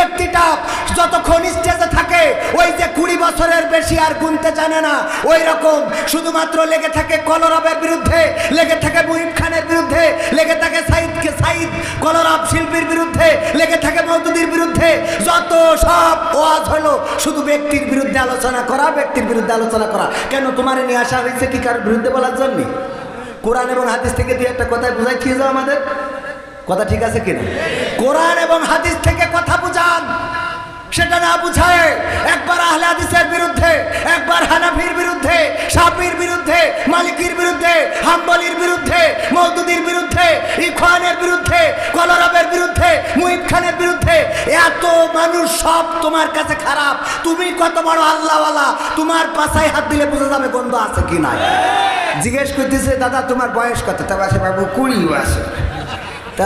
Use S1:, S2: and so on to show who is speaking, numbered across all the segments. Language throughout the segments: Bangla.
S1: ব্যক্তিটা যতক্ষণ স্টেজে থাকে, ওই যে কুড়ি বছরের বেশি আর গুনতে জানে না। ওই রকম শুধুমাত্র লেগে থাকে কলরবের বিরুদ্ধে, লেগে থাকে মুহিব খানের বিরুদ্ধে, লেগে থাকে সাইদকে সাইদ কলরব শিল্পীর বিরুদ্ধে, লেগে থাকে মৌদুদির বিরুদ্ধে। যত সব ওয়াজ হলো, শুধু ব্যক্তির বিরুদ্ধে আলোচনা করা, ব্যক্তির বিরুদ্ধে আলোচনা করা। কেন তোমার নিয়ে আসা হয়েছে কি কারোর বিরুদ্ধে বলার জন্য? কোরআন এবং হাদিস থেকে দুই একটা কথা বুঝাই খেয়ে যাও আমাদের। কথা ঠিক আছে কিনা? কোরআন এবং হাদিস থেকে কথা বুঝান। সেটা না বুঝায় একবার আহলে হাদিসের বিরুদ্ধে, একবার হানাফির বিরুদ্ধে সাপির বিরুদ্ধে, মালিকির বিরুদ্ধে, হাম্বলির বিরুদ্ধে মৌদুদির বিরুদ্ধে, ইখওয়ানের বিরুদ্ধে, কলরবের বিরুদ্ধে মুহিব খানের বিরুদ্ধে, এত মানুষ সব তোমার কাছে খারাপ। তুমি কত বড় আল্লাহওয়ালা, তোমার পাশায় হাত দিলে বুঝে যাবে গন্ধ আছে কি না জিজ্ঞেস করতেছে, দাদা, তোমার বয়স কত? আসে বাবু কুড়ি আছে তা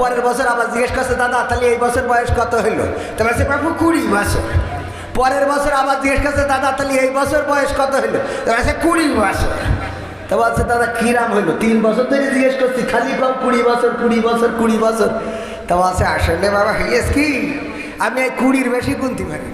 S1: পরের বছর আবার জিজ্ঞেস করছে, দাদা, তাহলে এই বছর বয়স কত হইল? তা বলছে, বাবু, কুড়ি বছর। পরের বছর আবার জিজ্ঞেস করছে, দাদা, তাহলে এই বছর বয়স কত হইল? তা বলছে, কুড়ি বছর। তা বলছে, দাদা কিরাম হইল? তিন বছর ধরে জিজ্ঞেস করছি, খালি পাও কুড়ি বছর কুড়ি বছর কুড়ি বছর? তা বলছে, আসলে বাবা হইয়েস কি? আমি এই কুড়ির বেশি গুনতে পারি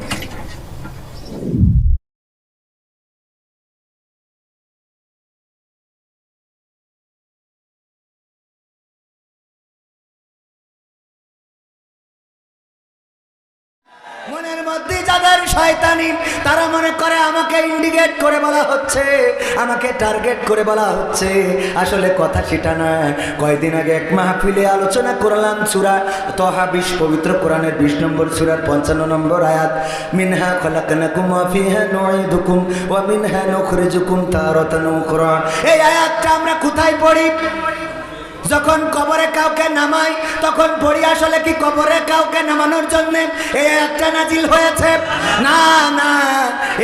S1: শয়তানি তারা মনে করে আমাকে ইন্ডিকেট করে বলা হচ্ছে, আমাকে টার্গেট করে বলা হচ্ছে। আসলে কথা সেটা না। কয়দিন আগে এক মাহফিলে আলোচনা করলাম সুরা তহা বিশ, পবিত্র কোরআনের বিশ নম্বর সুরার পঞ্চান্ন নম্বর আয়াত। মিনহা খলাকনাকুম ওয়া ফিহা নুঈদুকুম ওয়া মিনহা নুখরিজুকুম তারাতান উখরা। এই আয়াতটা আমরা কোথায় পড়ি? যখন কবরে কাউকে নামাই, তখন পড়ি আসলে কি কবরে কাউকে নামানোর জন্যে? এই আয়াতটা নাজিল হয়েছে? না না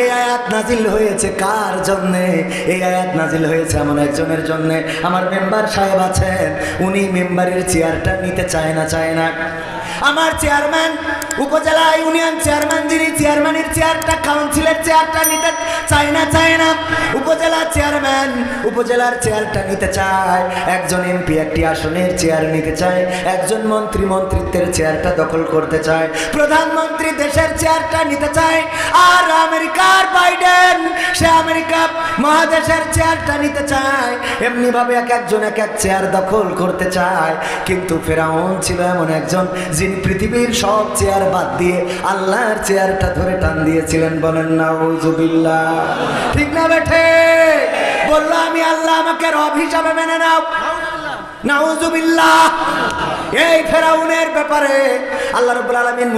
S1: এই আয়াত নাজিল হয়েছে কার জন্যে? এই আয়াত নাজিল হয়েছে এমন একজনের জন্যে। আমার মেম্বার সাহেব আছেন, উনি মেম্বারের চেয়ারটা নিতে চায় না চায় না। আমার চেয়ারম্যান, উপজেলা ইউনিয়ন চেয়ারম্যান, যিনি চেয়ারম্যানের চেয়ারটা কাউন্সিলের চেয়ারটা নিতে চায় না চায় না। উপজেলা চেয়ারম্যান, উপজেলার চেয়ারটা নিতে চায়। একজন এমপি একটি আসনের চেয়ার নিতে চায়। একজন মন্ত্রী মন্ত্রিত্বের চেয়ারটা দখল করতে চায়। প্রধানমন্ত্রী দেশের চেয়ারটা নিতে চায়। আর আমেরিকার বাইডেন, সে আমেরিকা মহাদেশের চেয়ারটা নিতে চায়। এমনি ভাবে এক একজন এক এক চেয়ার দখল করতে চায়। কিন্তু ফেরাউন ছিল এমন একজন যিনি পৃথিবীর সব চেয়ার বাদ দিয়ে আল্লাহর চেয়ারটা ধরে টান দিয়েছিলেন বলেন না ঠিক না বেঠে? বলল, আমি আল্লাহ আমাকে রব হিসাবে মেনে নাও। এই ফেরাউনের ব্যাপারে আলামিন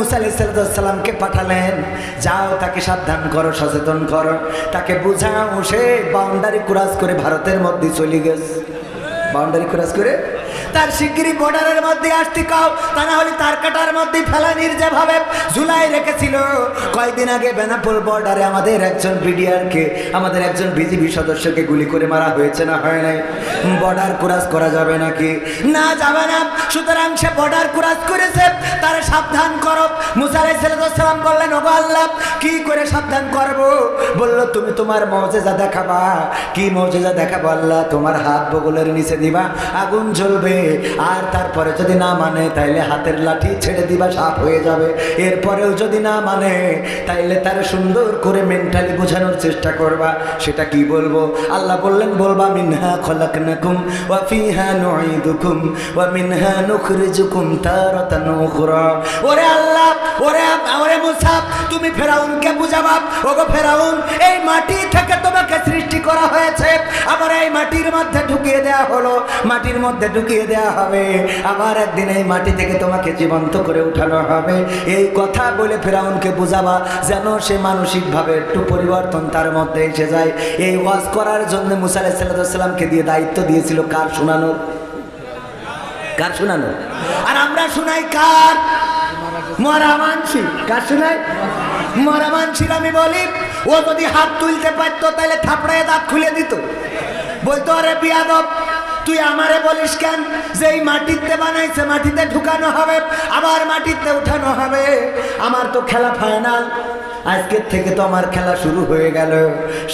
S1: তাকে সাবধান করো, সচেতন করো। তাকে সে বাউন্ডারি করে ভারতের মধ্যে চলে গেছে। বাউন্ডারি ক্রস করে তার শিগগিরই বর্ডারের মধ্যে আসতে কাও। তা না হলে তার কাটার মধ্যে ফেলানির যেভাবে ঝুলাই রেখেছিল। কয়েকদিন আগে বেনাপোল বর্ডারে আমাদের একজন বিডিআরকে, আমাদের একজন বিজিবি সদস্যকে গুলি করে মারা হয়েছে না হয় নাই? বর্ডার ক্রস করা যাবে নাকি? না যাবে না। সুতরাং সে বর্ডার ক্রস করেছে। তার সাবধান করো। মুসা আলাইসালাম বললেন, ওগো আল্লাহ, কি করে সাবধান করব? বলল, তুমি তোমার মজেজা দেখাবা। কি মজেজা দেখাবো আল্লাহ? তোমার হাত বগলের নিচে দিবা, আগুন জ্বলবে। আর তারপরে যদি না মানে তাইলে হাতের লাঠি ছেড়ে দিবা সাপ হয়ে যাবে। এরপরেও যদি না মানে তাইলে তার সুন্দর করে মেন্টালি বোঝানোর চেষ্টা করবা। সেটা কি বলব? আল্লাহ বললেন, বলবা, মিনহা খলাকনাকুম ওয়া ফিহা নুঈদুকুম ওয়া মিনহা নুখরিজুকুম তারাতান উখরা। ওরে আল্লাহ, ওরে ওরে মুসা, তুমি ফেরাউনকে বুঝাবা। ওগো ফেরাউন, এই মাটি থেকে তোমাকে সৃষ্টি করা হয়েছে। আবার এই মাটির মধ্যে ঢুকিয়ে দেওয়া হলো। মাটির মধ্যে ঢুকিয়ে দেওয়া হবে। আবার একদিন এই মাটি থেকে তোমাকে জীবন্ত করে উঠানো হবে। এই কথা বলে ফেরাউনকে বুঝাবা যেন সে মানসিকভাবে একটু পরিবর্তন তার মধ্যে এসে যায়। এই ওয়াজ করার জন্য মুসা আলাহিসাল্লামকে দিয়ে দায়িত্ব দিয়েছিল কার শোনানোর কার শোনানো? আর আমরা শোনাই কার? মরা মানসি কার শোনাই? মরা মানসির আমি বলি, ও যদি হাত তুলতে পারতো তাহলে থাপড়ায় দাঁত খুলে দিত। বলতো, আরে বিয়াদব তুই আমারে বলিস কেন? যে এই মাটিতে বানাইছে, মাটিতে ঢুকানো হবে, আবার মাটিতে উঠানো হবে। আমার তো খেলা ফাইনাল আজকের থেকে তো আমার খেলা শুরু হয়ে গেল।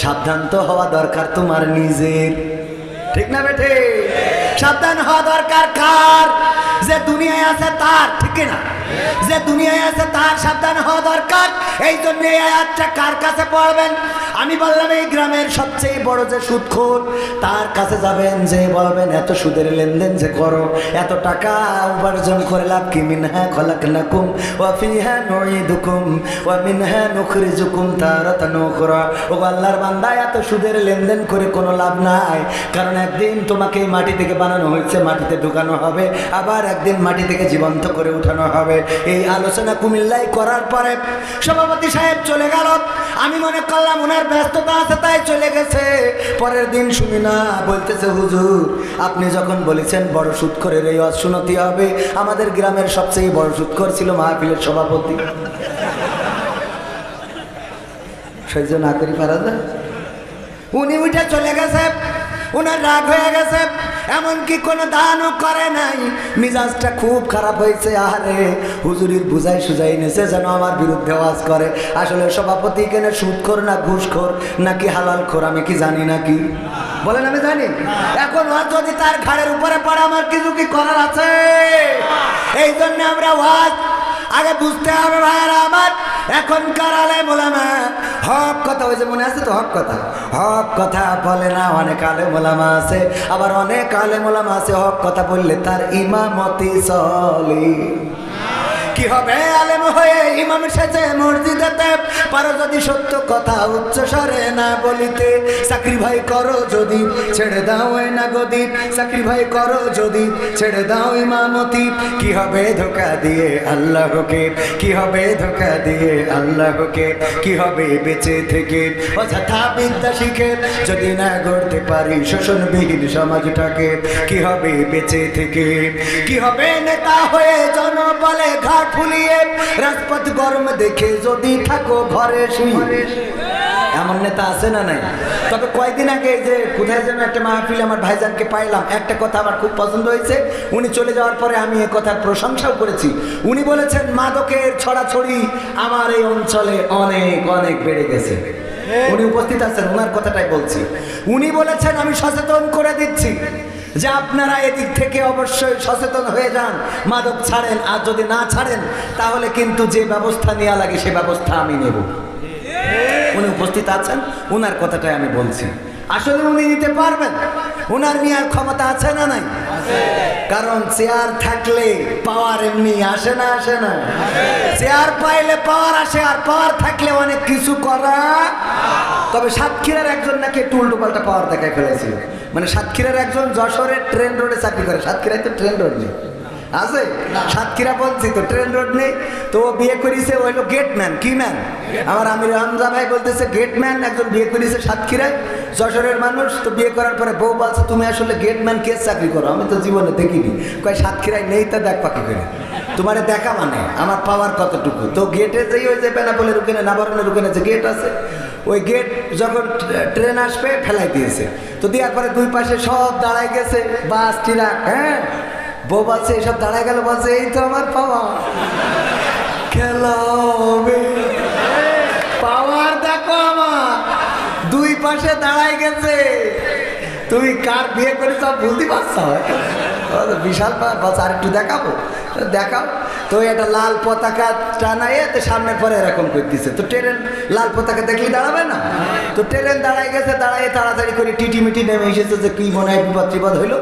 S1: সাবধান তো হওয়া দরকার তোমার নিজের। ঠিক না বেঠে? সাবধান হওয়া দরকার কার? যে দুনিয়ায় আছে তার, ঠিক না? যে দুনিয়ায় আছে তার সাবধান হওয়া দরকার। এই জন্য কার কাছে পড়বেন? আমি বললাম, এই গ্রামের সবচেয়ে বড় যে সুদখোর, তার কাছে যাবেন যে বলবেন, এত সুদের লেনদেন যে করো, এত টাকা উপার্জন করে লাভ কি? মিনহা খলাকনাকুম ওয়া ফিহা নুঈদুকুম ওয়া মিনহা নুখরিজুকুম তারাতান উখরা। ও আল্লাহর বান্দা, এত সুদের লেনদেন করে কোনো লাভ নাই, কারণ একদিন তোমাকে মাটি থেকে বানানো হয়েছে, মাটিতে ঢুকানো হবে, আবার একদিন মাটি থেকে জীবন্ত করে উঠানো হবে। এই আলোচনা কুমিল্লায় করার পরে সভাপতি সাহেব চলে গেল। আমি মনে করলাম ওনার ব্যস্ততা আছে, তাই চলে গেছে। পরের দিন শুনি না বলতেছে, হুজুর, আপনি যখন বলেছেন বড় সুৎখরের এই অশুনতি হবে? আমাদের গ্রামের সবচেয়ে বড় সুৎখর ছিল মাহফিলের সভাপতি। সহ্য না করি পারা যায় উনি উঠে চলে গেছে, উনার রাগ হয়ে গেছে। এমনকি কোনো দানও করে নাই। মিজাজটা খুব খারাপ হয়েছে আরে হুজুরির বুঝাই সুজাই নেছে যেন আমার বিরুদ্ধে আওয়াজ করে। আসলে সভাপতি কেন সুদখোর না ঘুষখোর, নাকি হালাল খোর আমি কি জানি নাকি বলেন, আমি জানি। এখন ওয়াজ যদি তার ঘাড়ের উপরে পড়ে, আমার কিছু কি করার আছে? এই জন্য আমরা ওয়াজ আগে বুঝতে হবে, ভাইয়েরা আমার। এখনকার আলে মোলামা হক কথা, ওই যে মনে আছে তো, হক কথা? হক কথা বলে না, অনেক আলে মোলামা আছে। আবার অনেক আলে মোলামা আছে, হক কথা বললে তার ইমামতি চলে। কি হবে? আলেম হয়ে ইমাম সেজে মসজিদেতে পারো যদি সত্য কথা উচ্চ স্বরে না বলিতে। চাকরি ভাই করো যদি ছেড়ে দাও এ না গদি চাকরি ভাই করো যদি ছেড়ে দাও ইমামতি। কি হবে ধোকা দিয়ে আল্লাহকে? কি হবে ধোকা দিয়ে আল্লাহকে? কি হবে বেঁচে থেকে? অযথা বিদ্যা শিখে যদি না গড়তে পারি শোষণবিহীন সমাজটাকে। কি হবে বেঁচে থেকে? কি হবে নেতা হয়ে জন বলে ঘাট ফুলিয়ে রাজপথ গরম দেখে যদি থাকো ঘরে শুয়ে এমন নেতা আছে না নাই? তবে কয়েকদিন আগে এই যে কোথায় যেন একটা মাহফিল আমার ভাইজানকে পাইলাম, একটা কথা আমার খুব পছন্দ হয়েছে। উনি চলে যাওয়ার পরে আমি এ কথার প্রশংসাও করেছি। উনি বলেছেন, মাদকের ছড়াছড়ি আমার এই অঞ্চলে অনেক অনেক বেড়ে গেছে। উনি উপস্থিত আছেন ওনার কথাটাই বলছি। উনি বলেছেন, আমি সচেতন করে দিচ্ছি। যে আপনারা এদিক থেকে অবশ্যই সচেতন হয়ে যান, মাদক ছাড়েন, আর যদি না ছাড়েন, তাহলে কিন্তু যে ব্যবস্থা নেওয়া লাগে সে ব্যবস্থা আমি নেব। উনি উপস্থিত আছেন ওনার কথাটাই আমি বলছি। আসলে উনি নিতে পারবেন। ওনার নেওয়ার ক্ষমতা আছে না নাই? কারণ চেয়ার থাকলে পাওয়ার এমনি আসে না আসে না। চেয়ার পাইলে পাওয়ার আসে, আর পাওয়ার থাকলে অনেক কিছু করা। তবে সাতক্ষীরার একজন নাকি একটু উল্টো পাল্টা পাওয়ার দেখায় ফেলেছিল। মানে সাতক্ষীরার একজন যশোরের ট্রেন রোডে চাকরি করে। সাতক্ষীরায় তো ট্রেন রোড নেই। আছে? সাতক্ষীরা বলছি তো, ট্রেন রোড নেই। তো ও বিয়ে করিছে ওই হলো গেটম্যান কি ম্যান আমার আমির হামজা ভাই বলতেছে গেটম্যান একজন বিয়ে করিছে সাতক্ষীরায়। যশোরের মানুষ, তো বিয়ে করার পরে বউ বলছে, তুমি আসলে গেটম্যান কে চাকরি করো? আমি তো জীবনে দেখিনি। কয়, সাতক্ষীরায় নেই তা, দেখ পাখি করে। তোমারে দেখা মানে আমার পাওয়ার কতটুকু? তো গেটে যেই ওই যে বেনাপোলের ওখানে, নাবারণের ওখানে যে গেট আছে, ওই গেট যখন ট্রেন আসবে, ফেলাই দিয়েছে। তো দেওয়ার পরে দুই পাশে সব দাঁড়ায় গেছে, বাস ট্রাক হ্যাঁ? বউ বাচ্চা, এসব দাঁড়ায় গেল, বলছে, এই তো আমার পাওয়া খেলা পাওয়ার দেখো আমার। দুই পাশে দাঁড়ায় গেছে। তুমি কার বিয়ে করে সব বুঝতে পারছ বিশাল আর একটু দেখাবো? দেখাও। তো এটা লাল পতাকা টানাইয়ে তো সামনে পরে এরকম করতেছে। তো ট্রেন লাল পতাকা দেখলে দাঁড়াবে না? তো ট্রেন দাঁড়ায় গেছে, দাঁড়ায় তাড়াতাড়ি করে টিটি মিটি নেমে এসেছে যে কি মনে হয় বিপদ টিপদ হইল।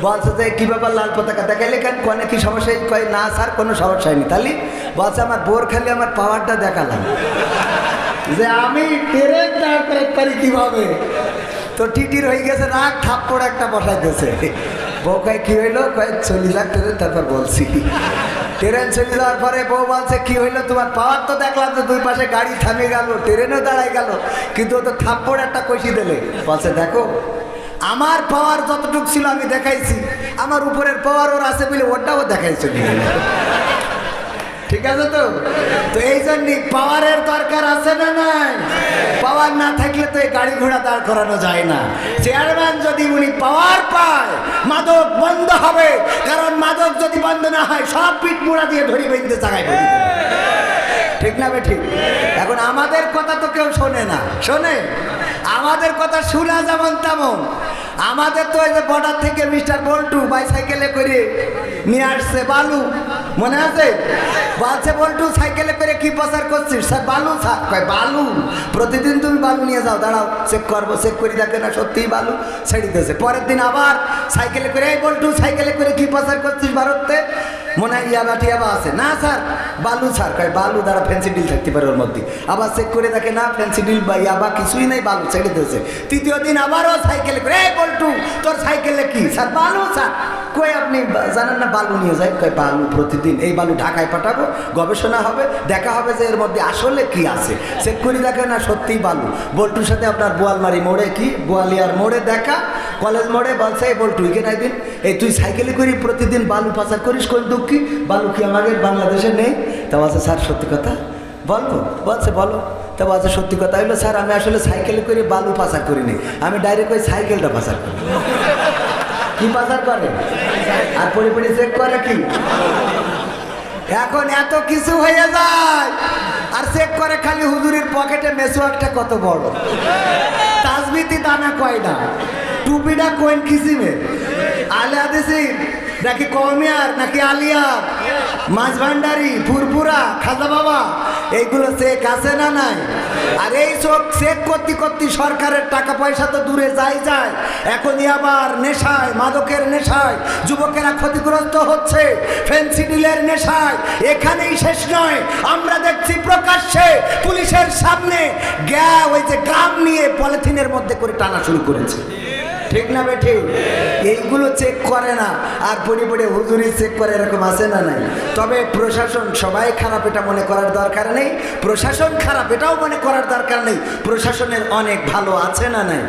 S1: বলছে যে, কী ব্যাপার লাল পতাকা দেখাইলে কেন? কনে কি সমস্যা? কয়, না স্যার, কোনো সমস্যা হয়নি। তাহলে বলছে, আমার বোর খালি আমার পাওয়ারটা দেখালাম। যে আমি ট্রেন দাঁড় পারি কীভাবে? তো টিটির হয়ে গেছে, রাগ থাপ্পড় একটা বসাইতেছে বউ কয়, কি হইল? কয়েক চল্লিশ লাখ তোদের তারপর বলছি। ট্রেন চলে যাওয়ার পরে বউ বলছে, কি হইল? তোমার পাওয়ার তো দেখলাম যে দুই পাশে গাড়ি থামিয়ে গেল, ট্রেনও দাঁড়াই গেল, কিন্তু ও তো থাপ্পড় একটা কষি দিলে। বলছে, দেখো, আমার পাওয়ার যতটুকু ছিল আমি দেখাইছি, আমার উপরের পাওয়ার ওর আছে বলে ওটাও দেখাইছে ঠিক আছে তো? তো এই জন্য পাওয়ারের দরকার আছে না নাই? পাওয়ার না থাকলে তো এই গাড়ি ঘোড়া দাঁড় করানো যায় না। চেয়ারম্যান যদি উনি পাওয়ার পায়, মাদক বন্ধ হবে। কারণ মাদক যদি বন্ধ না হয়, সব পিঠ মোড়া দিয়ে ধরি বেঁধতে জায়গায় ঠিক না ঠিক? এখন আমাদের কথা তো কেউ শোনে না। শোনে? আমাদের কথা শোনা যেমন তেমন। আমাদের তো ওই যে বর্ডার থেকে মিস্টার বল্টু বাইসাইকেলে করে নিয়ে আসছে বালু। মনে আছে? বলছে, বল্টু, সাইকেলে করে কি প্রচার করছিস? স্যার বালু স্যার কয়, বালু? প্রতিদিন তুমি বালু নিয়ে যাও, দাঁড়াও, চেক করব, চেক করি, দেখে না সত্যিই বালু ছেড়ে দিয়েছে। পরের দিন আবার সাইকেলে করে, এই বল্টু, সাইকেলে করে কি প্রচার করছিস ভারতে? মনে হয় ইয়াবা টিয়াবা আছে। না, স্যার, বালু, স্যার, কয়, বালু দ্বারা ফ্যান্সি ডিল থাকতে পারে ওর মধ্যে। আবার চেক করে দেখে, না ফ্যান্সি ডিল বা ইয়াবা কিছুই নেই, বালু ছেড়ে দিয়েছে। তৃতীয় দিন আবারও সাইকেলে করে, এই বল্টু, তোর সাইকেলে কি? স্যার, বালু, স্যার। কই আপনি জানেন না বালু নিয়ে যায় কয় বালু প্রতিদিন এই বালু ঢাকায় পাঠাবো, গবেষণা হবে, দেখা হবে যে এর মধ্যে আসলে কি আছে। চেক করে দেখে না সত্যিই বালু। বল্টুর সাথে আপনার বোয়ালমারি মোড়ে কি? বোয়ালিয়ার মোড়ে দেখা, কলেজ মোড়ে বলছে, এই বল্টু, এখানে একদিন, এই তুই সাইকেলে করি প্রতিদিন বালু পাচার করিস, কোন দুঃখী বালু কি আমাদের বাংলাদেশে নেই? তা বলছে, স্যার, সত্যি কথা? বলব। বলছে, বলো। তা বলছে, সত্যি কথা হইল, স্যার, আমি আসলে সাইকেলে করে বালু পাচার করিনি। আমি ডাইরেক্ট ওই সাইকেলটা পাচার করি। কি পাচার করে? আর পরিপরি চেক করে কি? এখন এত কিছু হয়ে যায়। আর চেক করে খালি হুজুরের পকেটে মেসোয়াকটা কত বড়। তাজবিতি দানা না টুপিটা কোন কিসিমে আলে আদেসি নাকি কমিয়ার নাকি আলিয়ার? মাছ ভান্ডারি, ফুরফুরা, খাজা বাবা, এইগুলো চেক আছে না নাই? আর এই চোখ চেক করতে করতে সরকারের টাকা পয়সা তো দূরে যাই যায়। এখনই আবার নেশায়, মাদকের নেশায়, যুবকেরা ক্ষতিগ্রস্ত হচ্ছে ফেন্সিডিলের নেশায়। এখানেই শেষ নয়। আমরা দেখছি প্রকাশ্যে পুলিশের সামনে গ্যা ওই যে গ্রাম নিয়ে পলিথিনের মধ্যে করে টানা শুরু করেছে। ঠিক না বেঠে? এইগুলো চেক করে না। আর পড়ে পড়ে হুজুরি চেক করে এরকম আছে না নাই? তবে প্রশাসন সবাই খারাপ এটা মনে করার দরকার নেই। প্রশাসন খারাপ এটাও মনে করার দরকার নেই। প্রশাসনের অনেক ভালো আছে না নাই?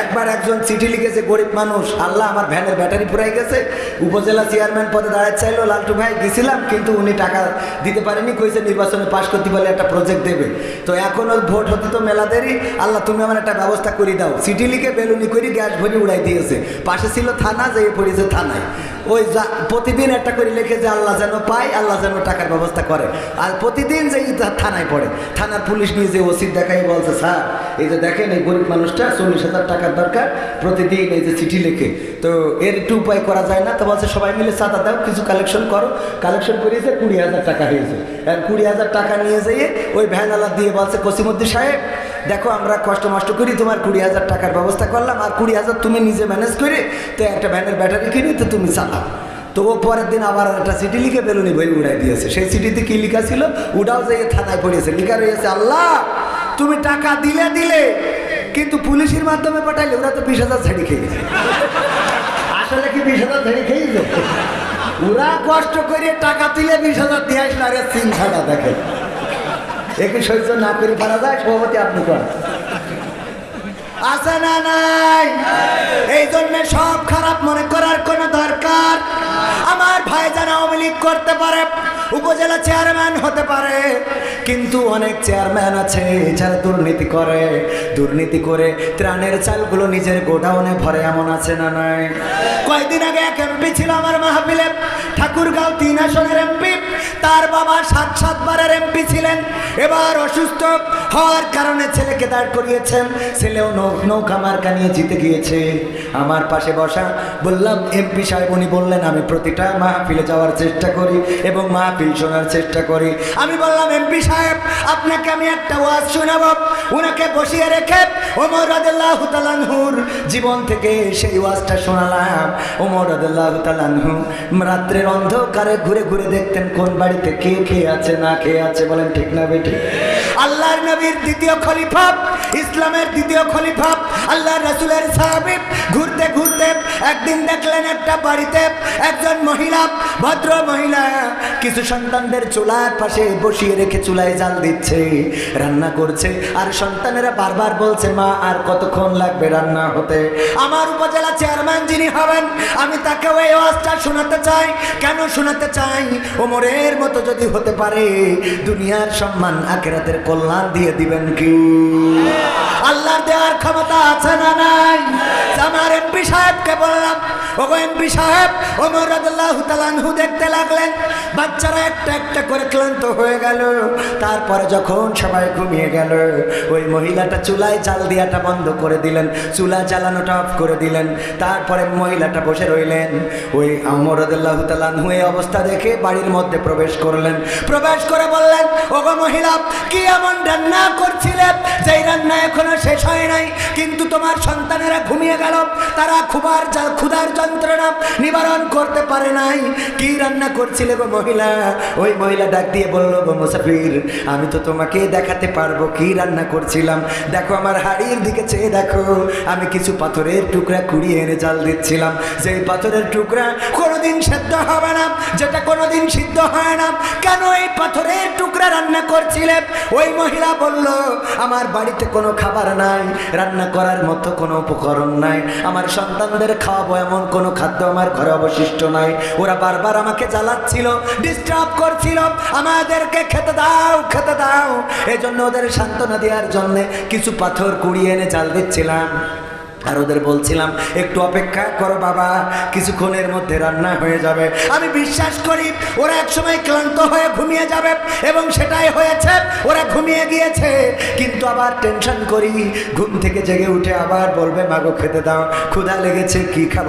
S1: একবার একজন চিঠি লিখেছে, গরিব মানুষ, আল্লাহ আমার ভ্যানের ব্যাটারি ফুরাই গেছে। উপজেলা চেয়ারম্যান পদে দাঁড়াতে চাইলো, লালটু ভাই, গেছিলাম, কিন্তু উনি টাকা দিতে পারেনি। কইছে, নির্বাচনে পাশ করতে বলে একটা প্রজেক্ট দেবে। তো এখনও ভোট হতে তো মেলা দেরি। আল্লাহ, তুমি আমার একটা ব্যবস্থা করে দাও। চিঠি লিখে বেলুনি করে, গ্যাস ভরি উড়াই দিয়েছে। পাশে ছিল থানা, যেয়ে পড়েছে থানায়। ওই যা- প্রতিদিন একটা করে লিখে যে আল্লাহ যেন পায়, আল্লাহ যেন টাকার ব্যবস্থা করে। আর প্রতিদিন যে থানায় পড়ে। থানার পুলিশ নিয়ে যে ওসির দেখাই বলছে, স্যার, এই যে দেখেন, এই গরিব মানুষটা চল্লিশ হাজার টাকার দরকার, প্রতিদিন এই যে চিঠি লিখে। তো এর একটু উপায় করা যায় না। তো বলছে, সবাই মিলে চাঁদা দাও, কিছু কালেকশন করো। কালেকশন করিয়েছে, কুড়ি হাজার টাকা হয়েছে। আর কুড়ি হাজার টাকা নিয়ে যেয়ে ওই ভ্যানওয়ালা দিয়ে বলছে, কসিমুদ্দিন সাহেব দেখো, আমরা কষ্ট মষ্ট করি, তোমার কুড়ি হাজার টাকার ব্যবস্থা করলাম, আর কুড়ি হাজার তুমি নিজে ম্যানেজ করে, তো একটা ভ্যানের ব্যাটারি কিনে, তো তুমি চালাও। তো ও পরের দিন আবার একটা চিঠি লিখে বেলুনি বই উড়াই দিয়েছে। সেই চিঠিতে কি লেখা ছিল? উড়াও যে থানায় পড়িয়েছে। লেখা রয়েছে, আল্লাহ, তুমি টাকা দিলে দিলে, কিন্তু পুলিশের মাধ্যমে পাঠাইলে, ওরা তো বিশ হাজার ছেড়ে খেয়েছে আসলে কি বিশ হাজার ছেড়ে খেয়েছে ওরা কষ্ট করে টাকা দিলে বিশ হাজার দিয়ে আসলে, আরে ছাড়া দেখে একে সহ্য না করে পারা যায়, সভাপতি আপনি কর আছে না নাই? এই জন্য সব খারাপ মনে করার কোনো দরকার। আমার ভাই যারা আওয়ামী লীগ করতে পারে, উপজেলা চেয়ারম্যান হতে পারে, কিন্তু অনেক চেয়ারম্যান আছে যারা দুর্নীতি করে। দুর্নীতি করে ত্রাণের চালগুলো নিজের গোডাউনে ভরে, এমন আছে না নাই? কয়েকদিন আগে এক এমপি ছিল আমার মাহফিলে, ঠাকুরগাঁও তিন আসনের এমপি। তার বাবা সাত সাতবারের এমপি ছিলেন। এবার অসুস্থ হওয়ার কারণে ছেলেকে দাঁড় করিয়েছেন। ছেলেও নৌকা মার্কা নিয়ে জিতে গিয়েছে। আমার পাশে বসা বললাম এমপি সাহেব, উনি বললেন, আমি প্রতিটা মাহফিলে যাওয়ার চেষ্টা করি এবং মাহফিল শোনার চেষ্টা করি। আমি বললাম এমপি সাহেব, আপনাকে আমি একটা ওয়াজ শোনাব। উনাকে বসিয়ে রেখে ওমর রাদিল্লাহু তাআলাহুর জীবন থেকে সেই ওয়াজটা শোনালাম। ওমর রাদিল্লাহু তাআলাহু রাত্রের অন্ধকারে ঘুরে ঘুরে দেখতেন কোন বাড়িতে কে খেয়ে আছে, না খেয়ে আছে বলেন ঠিক না বেটি আল্লাহর নবীর দ্বিতীয় খলিফা, ইসলামের দ্বিতীয় খলিফা আল্লাহ রাসূলের সাহাবী। ঘুরতে ঘুরতে একদিন দেখলেন একটা বাড়িতে একজন মহিলা, ভদ্র মহিলা, কিছু সন্তানদের চুলার পাশে বসিয়ে রেখে চুলায় জাল দিচ্ছে, রান্না করছে, আর সন্তানেরা বারবার বলছে, মা, আর কতক্ষণ লাগবে রান্না হতে? আমার উপজেলা চেয়ারম্যান যিনি হবেন, আমি তাকে ওই আওয়াজটা শোনাতে চাই। কেন শোনাতে চাই? ওমরের মতো যদি হতে পারে, দুনিয়ার সম্মান আখেরাতের কল্যাণ দিয়ে দিবেন কি আল্লাহর দেওয়ার ক্ষমতা আছে না নাই? আমার এমপি সাহেবকে বললাম, ওগো এমপি সাহেব, ওমর তাআলাহু দেখতে লাগলেন। বাচ্চারা একটা একটা করে ক্লান্ত হয়ে গেল। তারপরে যখন সবাই ঘুমিয়ে গেল, ওই মহিলাটা চুলায় জাল দেওয়াটা বন্ধ করে দিলেন, চুলা জ্বালানোটা অফ করে দিলেন। তারপরে মহিলাটা বসে রইলেন। ওই ওমর রাদিয়াল্লাহু তাআলাহু এই অবস্থা দেখে বাড়ির মধ্যে প্রবেশ করলেন। প্রবেশ করে বললেন, ওগো মহিলা, কি এমন রান্না করছিলে? যেই রান্না এখনও শেষ হয় নাই, কিন্তু তোমার সন্তানেরা ঘুমিয়ে গেল। তারা খুবার ক্ষুধার যন্ত্রণা নিবারণ করতে পারে নাই। কি রান্না করছিলে গো মহিলা? ওই মহিলা ডাক দিয়ে বলল, গো মুসাফির, আমি তো তোমাকে দেখাতে পারব কি রান্না করছিলাম। দেখো আমার হাড়ির দিকে চেয়ে দেখো, আমি কিছু পাথরের টুকরা কুড়িয়ে এনে জাল দিচ্ছিলাম। সেই পাথরের টুকরা কোনোদিন সেদ্ধ হবে না, যেটা কোনোদিন সিদ্ধ হয় না কেন এই পাথরের টুকরা রান্না করছিলে? ওই মহিলা বলল, আমার বাড়িতে কোনো খাবার নাই, রান্না করার মতো কোনো উপকরণ নাই। আমার সন্তানদের খাওয়াবো এমন কোনো খাদ্য আমার ঘরে অবশিষ্ট নাই। ওরা বারবার আমাকে জ্বালাচ্ছিল ডিস্টার্ব করছিল, আমাদেরকে খেতে দাও খেতে দাও। এজন্য ওদের সান্ত্বনা দেওয়ার জন্যে কিছু পাথর কুড়িয়ে এনে জাল দিচ্ছিলাম। আর ওদের বলছিলাম, একটু অপেক্ষা করো বাবা, কিছুক্ষণের মধ্যে রান্না হয়ে যাবে। আমি বিশ্বাস করি, ওরা একসময় ক্লান্ত হয়ে ঘুমিয়ে যাবে, এবং সেটাই হয়েছে, ওরা ঘুমিয়ে গিয়েছে। কিন্তু আবার টেনশন করি, ঘুম থেকে জেগে উঠে আবার বলবে, মাগো, খেতে দাও, ক্ষুধা লেগেছে, কি খাব?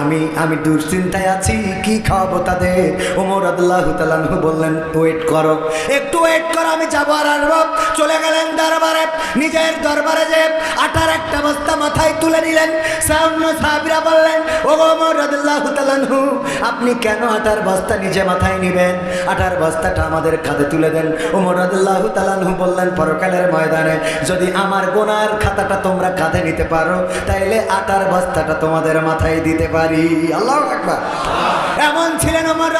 S1: আমি আমি দুশ্চিন্তায় আছি, কি খাওয়াবো তাদের? ওমর আদুল্লাহ তালানহু বললেন, ওয়েট করো। একটু ওয়েট করো, আমি যাব আর আসব। চলে গেলেন দরবারে, নিজের দরবারে যে আটার একটা বস্তা মাথায় তুলে নিলেন। সাউন্য সাহাবিরা বললেন ও ওমর রাদিয়াল্লাহু তাআলাহু আপনি কেন আটার বস্তা নিজে মাথায় নেবেন? আটার বস্তাটা আমাদের কাঁধে তুলে দেন। ওমর রাদিয়াল্লাহু তাআলাহু বললেন, পরকালের ময়দানে যদি আমার গোনার খাতাটা তোমরা কাঁধে নিতে পারো, তাইলে আটার বস্তাটা তোমাদের মাথায় দিতে পারি। আল্লাহু এমন ছিলেন ওমর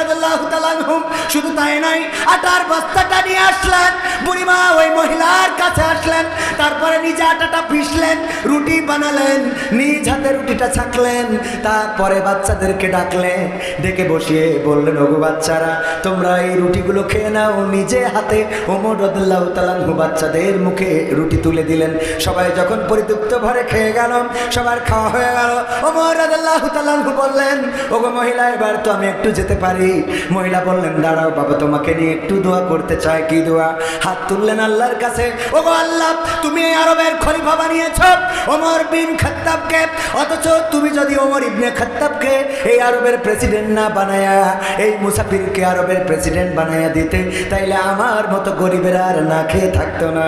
S1: তাআলাহু শুধু তাই নয়, আটার বস্তাটা নিয়ে আসলেন। বুড়িমা ওই মহিলার কাছে আসলেন। তারপরে নিজে আটাটা পিষলেন, রুটি বানালেন, নিজ হাতে রুটিটা ছাকলেন, তারপরে বাচ্চাদেরকে ডাকলেন, ডেকে বসিয়ে বললেন, ওগো বাচ্চারা, তোমরা এই রুটিগুলো খেয়ে নাও। নিজে হাতে ওমর রদুল্লাহ তালানহু বাচ্চাদের মুখে রুটি তুলে দিলেন। সবাই যখন পরিতৃপ্ত ভরে খেয়ে গেল, সবার খাওয়া হয়ে গেল, ওমর রদুল্লাহ তালানহু বললেন, ওগো মহিলা, এবার তো আমি একটু যেতে পারি। মহিলা বললেন, দাঁড়াও বাবা, তোমাকে নিয়ে একটু দোয়া করতে চায় কি দোয়া? হাত তুললেন আল্লাহর কাছে, ওগো আল্লাহ তুমি এই আরবের খলিফা বানিয়েছ ওমর বিন খাত্তাবকে, অথচ তুমি যদি ওমর ইবনে খাত্তাবকে এই আরবের প্রেসিডেন্ট না বানায়া, এই মুসাফিরকে আরবের প্রেসিডেন্ট বানায়া দিতে, তাইলে আমার মতো গরিবেরা আর না খেয়ে থাকতো না।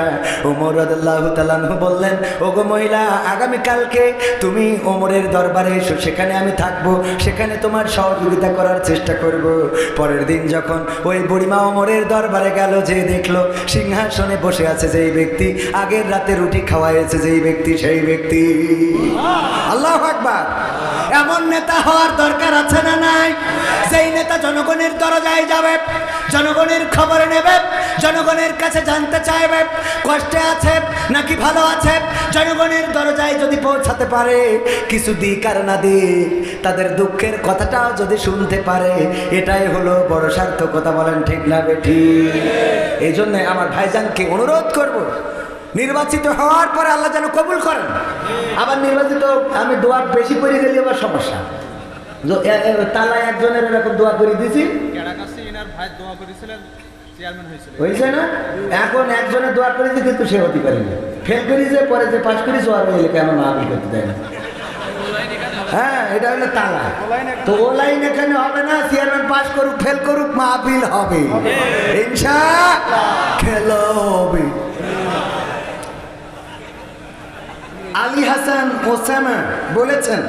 S1: ওমর রাদিয়াল্লাহু তাআলাহু বললেন, ওগো মহিলা, আগামীকালকে তুমি ওমরের দরবারে এসো, সেখানে আমি থাকব, সেখানে তোমার সহযোগিতা করার চেষ্টা করব। পরের দিন যখন ওই বুড়িমা ওমরের দরবারে গেল, যে দেখল, সিংহাসনে বসে আছে যেই ব্যক্তি, আগের রাতে রুটি খাওয়াইছে যেই ব্যক্তি, সেই ব্যক্তি। আল্লাহ আকবার। এমন নেতা হওয়ার দরকার আছে না নাই? যেই নেতা জনগণের দরজায় যাবে, জনগণের খবর নেবে, জনগণের কাছে জানতে চাইবে, কষ্টে আছে নাকি ভালো আছে, জনগণের দরজায় যদি পৌঁছাতে পারে, কিছু দিক আর না দিক, তাদের দুঃখের কথাটাও যদি শুনতে পারে, এটাই হলো বড় সার্থকতা, বলেন ঠিক না বেঠি এই জন্য আমার ভাইজানকে অনুরোধ করব নির্বাচিত হওয়ার পরে আল্লাহ যেন কবুল করেন। আবার নির্বাচিত, আমি দোয়া বেশি করে গেলে আবার সমস্যা। তালায় একজনের এরকম দোয়া করে দিছি হয়েছে না? এখন একজনের কিন্তু সে হতে ফেল করেছে পরে যে পাশ করতে দেয় না? হ্যাঁ এটা হলো তালা তো লাইন এখানে হবে না? চেয়ারম্যান পাস করুক, ফেল করুক, মাহফিল খেলো হবে। আলী হাসান ওসামা বলেছেন,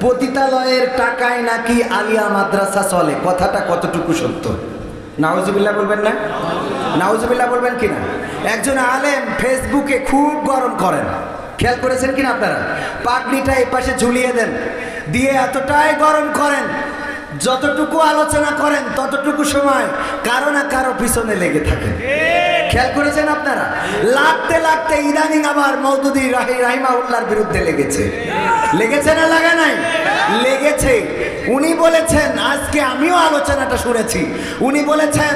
S1: পতিতালয়ের টাকায় নাকি আলিয়া মাদ্রাসা চলে? কথাটা কতটুকু সত্য? নাউজুবিল্লাহ বলবেন না? নাউজুবিল্লাহ বলবেন কিনা? একজন আলেম ফেসবুকে খুব গরম করেন। খেয়াল করেছেন কিনা আপনারা? পাগড়িটা এই পাশে ঝুলিয়ে দেন। দিয়ে এতটাই গরম করেন, যতটুকু আলোচনা করেন, ততটুকু সময় কারও না কারও পিছনে লেগে থাকেন। খেয়াল করেছেন আপনারা? লাগতে লাগতে ইদানিং আবার মৌদুদি রাহি রাহিমা উল্লার বিরুদ্ধে লেগেছে। লেগেছে না লাগা নাই? লেগেছে। উনি বলেছেন, আজকে আমিও আলোচনাটা শুনেছি। উনি বলেছেন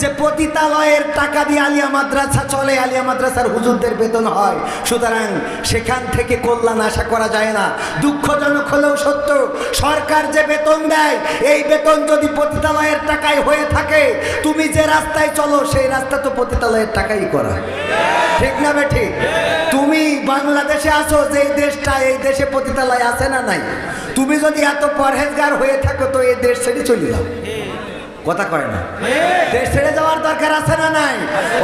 S1: যে পতিতালয়ের টাকা দিয়ে আলিয়া মাদ্রাসা চলে, আলিয়া মাদ্রাসার হুজুরদের বেতন হয়। সুতরাং সেখান থেকে কল্যাণ আশা করা যায় না। দুঃখজনক হলেও সত্য, সরকার যে বেতন দেয়, এই বেতন যদি পতিতালয়ের টাকায় হয়ে থাকে, তুমি যে রাস্তায় চলো, সেই রাস্তা তো পতিতালয়ের টাকাই করা। ঠিক না বে ঠিক তুমি বাংলাদেশে আসো, যে দেশটা, এই দেশে পতিতালয় আছে না নাই? তুমি যদি এত পরহেজগার হয়ে থাকো তো এই দেশ ছেড়ে চলে যাও। কথা কয় না। দেশ ছেড়ে যাওয়ার দরকার আছে না নাই?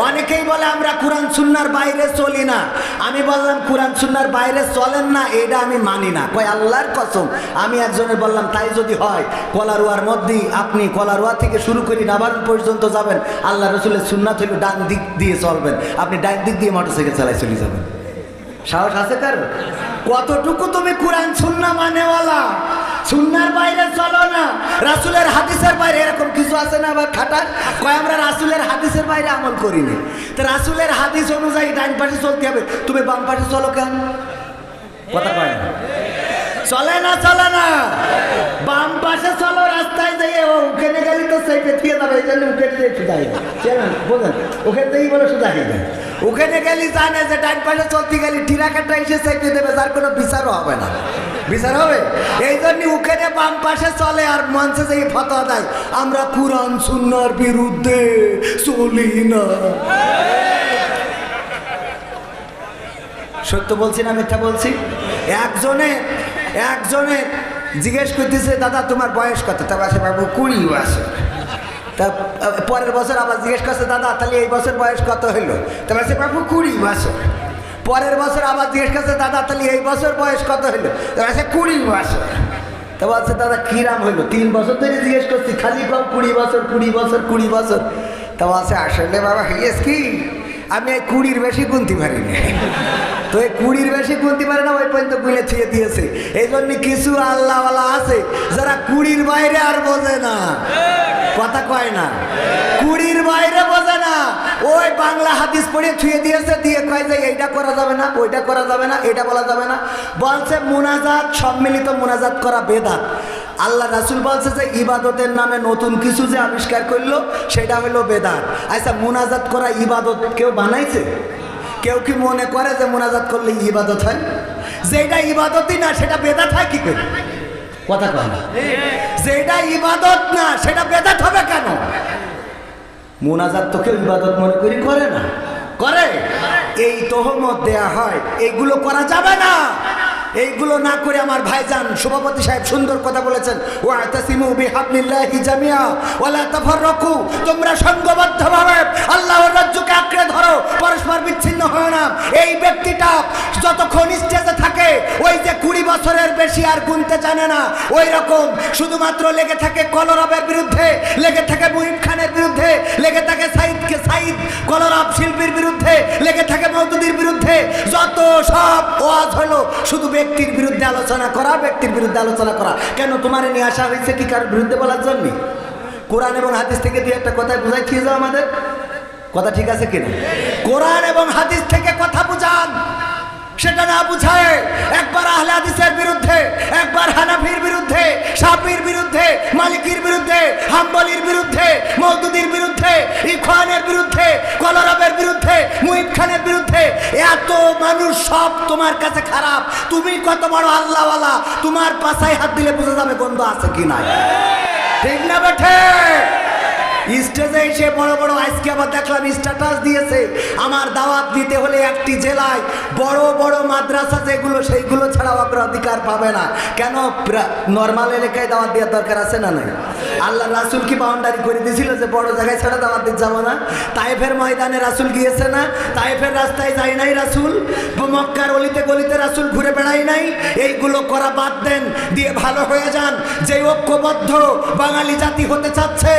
S1: অনেকেই বলে আমরা কোরআন সুন্নার বাইরে চলি না। আমি বললাম, কোরআন সুন্নার বাইরে চলেন না, এটা আমি মানি না। কয়, আল্লাহর কসম, আমি একজনের বললাম, তাই যদি হয়, কলারুয়ার মধ্যেই আপনি কলারুয়া থেকে শুরু করি নাবারণ পর্যন্ত যাবেন আল্লাহ রসুলের সুন্নাত হইল ডান দিক দিয়ে চলবেন। আপনি ডান দিক দিয়ে মোটরসাইকেল চালাই চলে যাবেন। সাহস আছে কার কতটুকু তুমি কোরআন, সুন্না মানেওয়ালা? সুন্নার বাইরে চলো না। রাসুলের হাদিসের বাইরে এরকম কিছু আছে না আবার খাটার? কয়, আমরা রাসুলের হাদিসের বাইরে আমল করিনি। তো রাসুলের হাদিস অনুযায়ী ডাইন পাশে চলতে হবে। তুমি বাম পাশে চলো কেন? কথা কয় না। চলে না চলে না। বাম পাশে চলো, রাস্তায় যাইয়ে ও ওখানে গেলি তো সেইটা থিয়ে যাবে। এই জন্য ওখানে একটু যাই বোঝেন? ওখানে থেকেই বলে সোজা যায়। ওখানে গেলি জানে যে ডান পাশে চলতে গেলি ঠিরাকাটা এসে সাইডে দেবে, যার কোনো বিচারও হবে না। বিচার হবে? এই জন্য ওখানে বাম পাশে চলে আর মঞ্চে যে ফতোয়া দেয়, আমরা কোরআন, সুন্নার বিরুদ্ধে চলি না। সত্য বলছি না মিথ্যা বলছি? একজনে একজনে জিজ্ঞেস করতেছে, দাদা, তোমার বয়স কত? তা বাসে বাবু কুড়ি বছর। তা পরের বছর আবার জিজ্ঞেস করছে, দাদা, তাহলে এই বছর বয়স কত হইল? তা সে বাবু, কুড়ি বছর। পরের বছর আবার জিজ্ঞেস করছে, দাদা, তাহলে এই বছর বয়স কত হইল? তা সে কুড়ি বছর। তা বলছে, দাদা, কিরাম হইল? তিন বছর ধরে জিজ্ঞেস করছি, খালি কম কুড়ি বছর কুড়ি বছর কুড়ি বছর? তা বলছে, আসলে বাবা হইয়েস কি? আমি এই কুড়ির বেশি গুনতে পারিনি তো এই কুড়ির বেশি গুনতে পারে না, ওই পর্যন্ত গুলে ছিঁড়ে দিয়েছে। এই জন্য কিছু আল্লাহওয়ালা আছে যারা কুড়ির বাইরে আর বোঝে না। কথা কয় না। কুড়ির বাইরে বোঝে না। ওই বাংলা হাদিস পড়ে ছুঁয়ে দিয়েছে, দিয়ে কয় যে এইটা করা যাবে না, ওইটা করা যাবে না, এটা বলা যাবে না। বলছে, মুনাজাত, সম্মিলিত মুনাজাত করা বেদাত। আল্লাহ রাসুল বলছে যে, ইবাদতের নামে নতুন কিছু যে আবিষ্কার করল, সেটা হলো বেদাত। আচ্ছা মুনাজাত করা ইবাদত কেউ বানাইছে? কেউ কি মনে করে যে মোনাজাত করলে ইবাদত হয়? যেটা ইবাদতই না, সেটা বেদাত হয় কি করে? কথা কয় না। যেটা ইবাদত না, সেটা বেদাত হবে কেন? মোনাজাত তো কেউ ইবাদত মনে করি করে না। করে? এই তহমত দেয়া হয় এইগুলো করা যাবে না। এইগুলো না করে আমার ভাইজান সভাপতি সাহেব সুন্দর কথা বলেছেন। ও আতাসিমু বিহাবলিল্লাহি জামিয়া ওয়ালা আল্লাহর রাজ্যকে আঁকড়ে ধরো, পরস্পর বিচ্ছিন্ন হয় না। এই ব্যক্তিটা যতক্ষণ স্টেজে থাকে, ওই যে কুড়ি বছরের বেশি আর গুনতে জানে না। ওই রকম শুধুমাত্র লেগে থাকে কলরবের বিরুদ্ধে, লেগে থাকে মুহিব খানের বিরুদ্ধে, লেগে থাকে সাইদকে সাইদ কলরব শিল্পীর বিরুদ্ধে, লেগে থাকে মৌদুদির বিরুদ্ধে। যত সব ওয়াজ হলো, শুধু ব্যক্তির বিরুদ্ধে আলোচনা করা, ব্যক্তির বিরুদ্ধে আলোচনা করা। কেন তোমার নিয়ে আসা হয়েছে কি কার বিরুদ্ধে বলার জন্য? কোরআন এবং হাদিস থেকে দিয়ে একটা কথায় বুঝাই খেয়ে যাও আমাদের? কথা ঠিক আছে কিনা? কোরআন এবং হাদিস থেকে কথা বুঝান। সেটা না বুঝায় একবার আহলে হাদিসের বিরুদ্ধে, একবার হানাফির বিরুদ্ধে সাপির বিরুদ্ধে, মালিকির বিরুদ্ধে, হাম্বলির বিরুদ্ধে মৌদুদির বিরুদ্ধে, ইখওয়ানের বিরুদ্ধে কলরবের এত মানুষ সব তোমার কাছে খারাপ। তুমি কত বড় আল্লাহওয়ালা, তোমার পাশায় হাত দিলে বোঝা যাবে গন্ধ আছে কি না ঠিক না বেঠে? স্টেজে এসে বড় বড় আজকে আবার দেখলাম স্ট্যাটাস দিয়েছে। আমার দাওয়াত দিতে হলে একটি জেলায় বড় বড় মাদ্রাসা যেগুলো, সেইগুলো ছাড়া অগ্রাধিকার পাবে না। কেন? নর্মাল এলাকায় দাওয়াত দেওয়ার দরকার আছে না নাই? আল্লাহ রাসুল কি বাউন্ডারি করে দিয়েছিল যে বড় জায়গায় ছাড়া দাওয়াত দিতে যাব না? তাইফের ময়দানে রাসুল গিয়েছে না? তাইফের রাস্তায় যায় নাই রাসুল? মক্কার অলিতে গলিতে রাসুল ঘুরে বেড়াই নাই? এইগুলো করা বাদ দেন, দিয়ে ভালো হয়ে যান। যে ঐক্যবদ্ধ বাঙালি জাতি হতে চাচ্ছে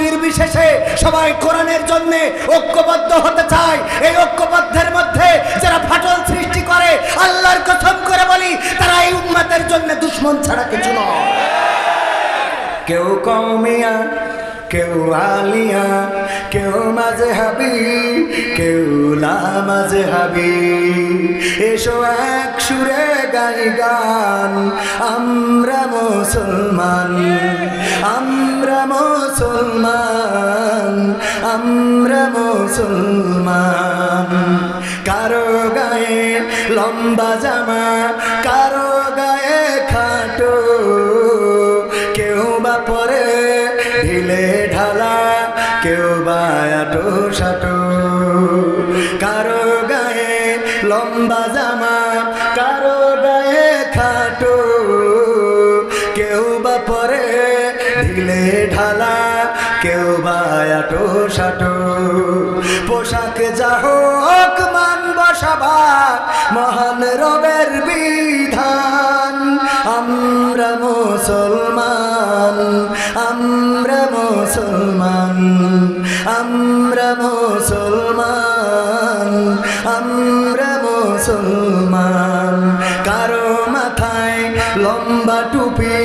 S1: নির্বিশেষে সবাই কোরআনের জন্য ঐক্যবদ্ধ হতে চায়। এই ঐক্যবদ্ধের মধ্যে যারা ফাটল সৃষ্টি করে, আল্লাহর কথম করে বলি, তারা এই উন্মাতের জন্য দুশ্মন ছাড়া কিছু নয়। কেউ কৌমিয়া কেউ আলিয়া, কেউ মাঝে হাবি, কেউ মাঝে হাবি। এসো এক সুরে গাই গান, আমরা মুসলমান আমরা মুসলমান আমরা মুসলমান। কারও গায়ে লম্বা জামা, কারও কেউ বা আটো সাটো কারও গায়ে লম্বা জামা, কারও গায়ে খাটো। কেউ বা পরে ঢিলে ঢালা, কেউ বা আটো সাটো পোশাক যা হোক মানব সবার মহান রবের বিধান। to pay.